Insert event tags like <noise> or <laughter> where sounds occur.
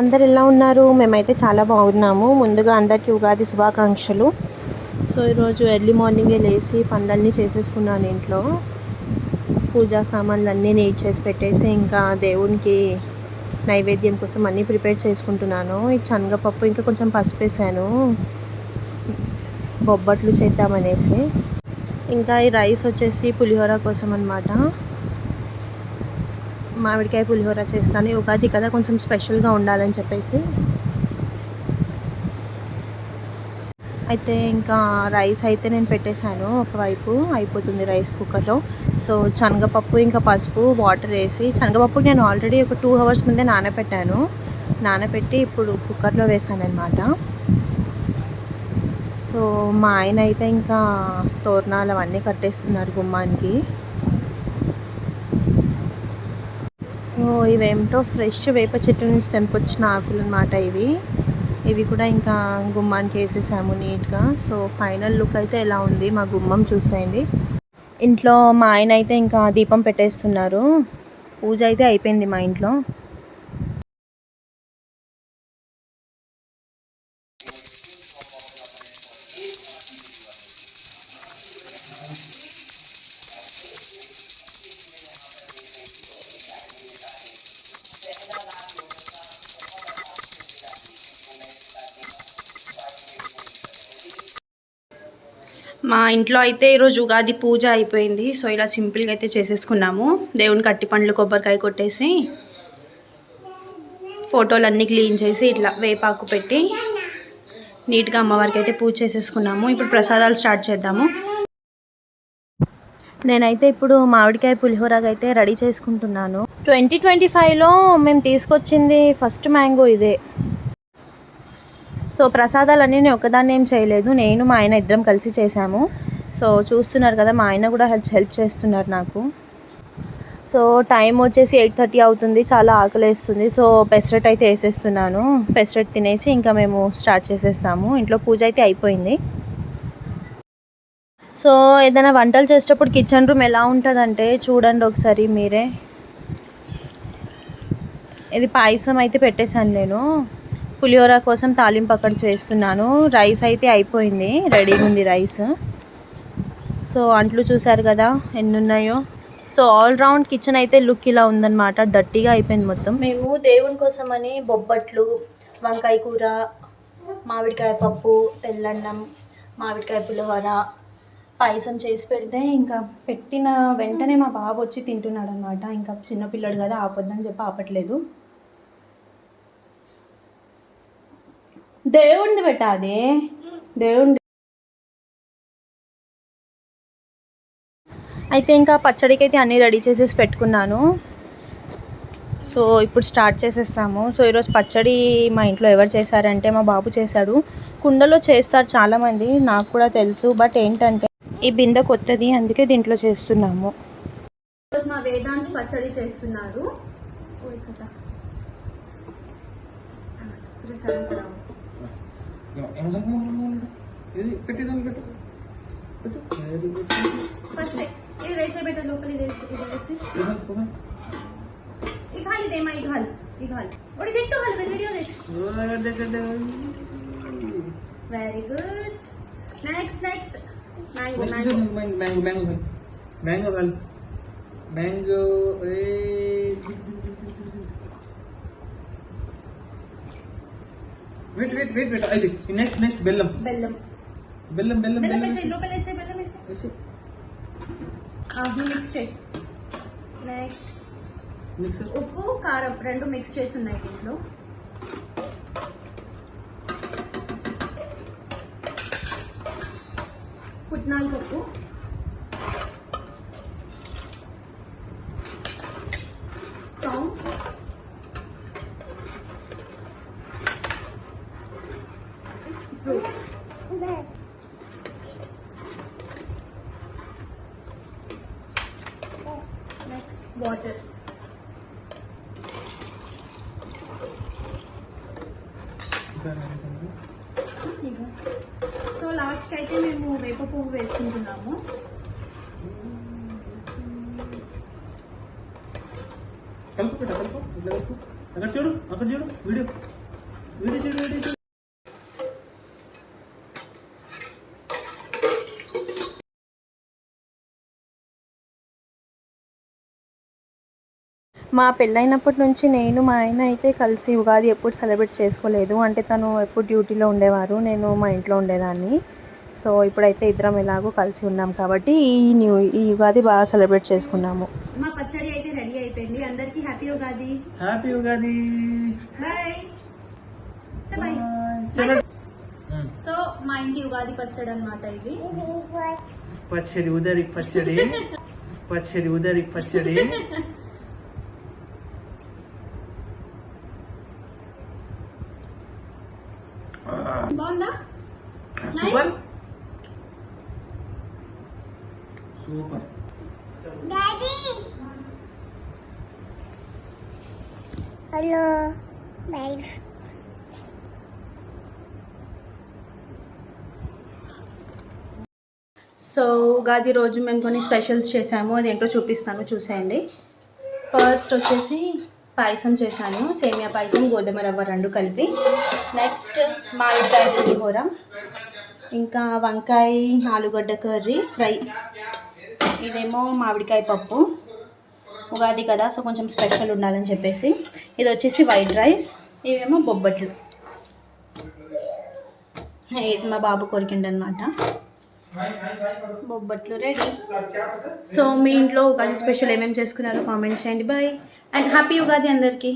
అందరు ఎలా ఉన్నారు? మేమైతే చాలా బాగున్నాము. ముందుగా అందరికీ ఉగాది శుభాకాంక్షలు. సో ఈరోజు ఎర్లీ మార్నింగే లేచి పనులన్నీ చేసేసుకున్నాను ఇంట్లో. పూజా సామాన్లు అన్నీ నీట్ చేసి పెట్టేసి ఇంకా దేవునికి నైవేద్యం కోసం అన్నీ ప్రిపేర్ చేసుకుంటున్నాను. ఈ శనగపప్పు ఇంకా కొంచెం పసుపు వేసాను బొబ్బట్లు చేద్దామనేసి. ఇంకా ఈ రైస్ వచ్చేసి పులిహోర కోసం అనమాట మామిడికాయ పులిహోర చేస్తాను. ఉగాది కదా కొంచెం స్పెషల్గా ఉండాలని చెప్పేసి. అయితే ఇంకా రైస్ అయితే నేను పెట్టేశాను. ఒకవైపు అయిపోతుంది రైస్ కుక్కర్లో. సో శనగపప్పు ఇంకా పసుపు వాటర్ వేసి శనగపప్పుకి నేను ఆల్రెడీ ఒక టూ అవర్స్ ముందే నానబెట్టాను. నానబెట్టి ఇప్పుడు కుక్కర్లో వేసాను అనమాట సో మా ఆయన అయితే ఇంకా తోరణాలు అవన్నీ కట్టేస్తున్నారు గుమ్మానికి. సో ఇవేమిటో ఫ్రెష్ వేప చెట్టు నుంచి తెంపొచ్చిన ఆకులు అనమాట ఇవి. ఇవి కూడా ఇంకా గుమ్మానికి వేసేసాము నీట్గా. సో ఫైనల్ లుక్ అయితే ఎలా ఉంది? మా గుమ్మం చూసేయండి. ఇంట్లో మా ఆయన అయితే ఇంకా దీపం పెట్టేస్తున్నారు. పూజ అయితే అయిపోయింది మా ఇంట్లో. మా ఇంట్లో అయితే ఈరోజు ఉగాది పూజ అయిపోయింది. సో ఇలా సింపుల్గా అయితే చేసేసుకున్నాము. దేవునికి అట్టి పండ్లు కొబ్బరికాయ కొట్టేసి ఫోటోలు అన్నీ క్లీన్ చేసి ఇట్లా వేపాకు పెట్టి నీట్గా అమ్మవారికి అయితే పూజ చేసేసుకున్నాము. ఇప్పుడు ప్రసాదాలు స్టార్ట్ చేద్దాము. నేనైతే ఇప్పుడు మామిడికాయ పులిహోరగా అయితే రెడీ చేసుకుంటున్నాను. ట్వంటీ ట్వంటీ ఫైవ్లో మేము తీసుకొచ్చింది ఫస్ట్ మ్యాంగో ఇదే. సో ప్రసాదాలన్నీ నేను ఒకదాన్ని ఏం చేయలేదు. నేను మా ఆయన ఇద్దరం కలిసి చేశాము. సో చూస్తున్నారు కదా మా ఆయన కూడా హెల్ప్ హెల్ప్ చేస్తున్నారు నాకు. సో టైం వచ్చేసి ఎయిట్ థర్టీ అవుతుంది చాలా ఆకలేస్తుంది. సో పెసరెట్ అయితే వేసేస్తున్నాను. పెసరెట్ తినేసి ఇంకా మేము స్టార్ట్ చేసేస్తాము. ఇంట్లో పూజ అయితే అయిపోయింది. సో ఏదైనా వంటలు చేసేటప్పుడు కిచెన్ రూమ్ ఎలా ఉంటుందంటే చూడండి ఒకసారి మీరే. ఇది పాయసం అయితే పెట్టేశాను నేను. పులిహోర కోసం తాలింపు అక్కడ చేస్తున్నాను. రైస్ అయితే అయిపోయింది. రెడీగా ఉంది రైస్. సో అంట్లు చూసారు కదా ఎన్ని ఉన్నాయో సో ఆల్ రౌండ్ కిచెన్ అయితే లుక్ ఇలా ఉందన్నమాట. డట్టీగా అయిపోయింది మొత్తం. మేము దేవుని కోసం అని బొబ్బట్లు వంకాయ కూర మామిడికాయ పప్పు తెల్లన్నం మామిడికాయ పులిహోర పాయసం చేసి పెడితే ఇంకా పెట్టిన వెంటనే మా బాబు వచ్చి తింటున్నాడు అనమాట ఇంకా చిన్నపిల్లడు కదా ఆపొద్దని చెప్పి ఆపట్లేదు. దేవుడిది పెట్టాది దేవుడి అయితే ఇంకా పచ్చడికి అయితే అన్నీ రెడీ చేసేసి పెట్టుకున్నాను. సో ఇప్పుడు స్టార్ట్ చేసేస్తాము. సో ఈరోజు పచ్చడి మా ఇంట్లో ఎవరు చేశారంటే మా బాబు చేశాడు. కుండలో చేస్తారు చాలామంది నాకు కూడా తెలుసు. బట్ ఏంటంటే ఈ బిందె కొత్తది అందుకే దీంట్లో చేస్తున్నాము. ఈరోజు మా వేదాంశ్ పచ్చడి చేస్తున్నారు. కదా. ఇది పెట్టి దాన్ని పెట్టు పెట్టు వెరీ గుడ్ ఫస్ట్ ఏ రైస్ బెట లోపలి దేసి ఇదల్ పోగా ఇగాలి దే మై ఇగాలి ఇగాలి ఒడి దేక్తో గాలి వీడియో దేక్ ఓ దేక్ very good next next mango mango mango mango mango mango mango ఏ వెయిట్ వెయిట్ వెయిట్ వెయిట్ అది నెక్స్ట్ నెక్స్ట్ బెల్లం బెల్లం బెల్లం బెల్లం బెల్లం వేసే లోపల వేసే బెల్లం వేసే వేసే మిక్స్ చేయి నెక్స్ట్ మిక్స్ ఉప్పు కారం రెండు మిక్స్ చేసి ఉన్నాయి దీంట్లో. పుట్నాలు పప్పు వాటర్ సో లాస్ట్కి అయితే మేము వేప పువ్వు వేసుకుంటున్నాము. కలుపు పెట్ట అక్కడ చూడు అక్కడ చూడు వీడియో. వీడియో చూడు వీడియో చూడు. మా పెళ్ళైనప్పటి నుంచి నేను మా ఆయన అయితే కలిసి ఉగాది ఎప్పుడు సెలబ్రేట్ చేసుకోలేదు. అంటే తను ఎప్పుడు డ్యూటీలో ఉండేవారు నేను మా ఇంట్లో ఉండేదాన్ని. సో ఇప్పుడైతే ఇద్దరం ఎలాగో కలిసి ఉన్నాం కాబట్టి ఈ న్యూ ఈ ఉగాది బాగా సెలబ్రేట్ చేసుకున్నాము. మా పచ్చడి అయితే రెడీ అయిపోయింది. అందరికీ happy Ugadi. Happy Ugadi. So మా ఇంటి ఉగాది పచ్చడి అనమాట ఇది. పచ్చడి ఉదరి పచ్చడి. పచ్చడి ఉదరి పచ్చడి <laughs> బాగుందా super super. Hello bye so Ugadi రోజు మేము కొన్ని స్పెషల్స్ చేసాము. అదేంటో చూపిస్తాను చూసేయండి. ఫస్ట్ వచ్చేసి పాయసం చేశాను. సేమియా పాయసం గోధుమ రవ్వ రెండు కలిపి. నెక్స్ట్ మామిడికాయ పులిహోర. ఇంకా వంకాయ ఆలుగడ్డ కర్రీ ఫ్రై. ఇదేమో మామిడికాయ పప్పు. ఉగాది కదా సో కొంచెం స్పెషల్ ఉండాలని చెప్పేసి. ఇది వచ్చేసి వైట్ రైస్ ఇవేమో బొబ్బట్లు. ఇది మా బాబు కొరికిండనమాట. బొబ్బట్లు రెడీ సో మీ ఇంట్లో ఉగాది స్పెషల్ ఏమేమి చేసుకున్నారో కామెంట్ చేయండి. బాయ్ అండ్ హ్యాపీ ఉగాది అందరికీ.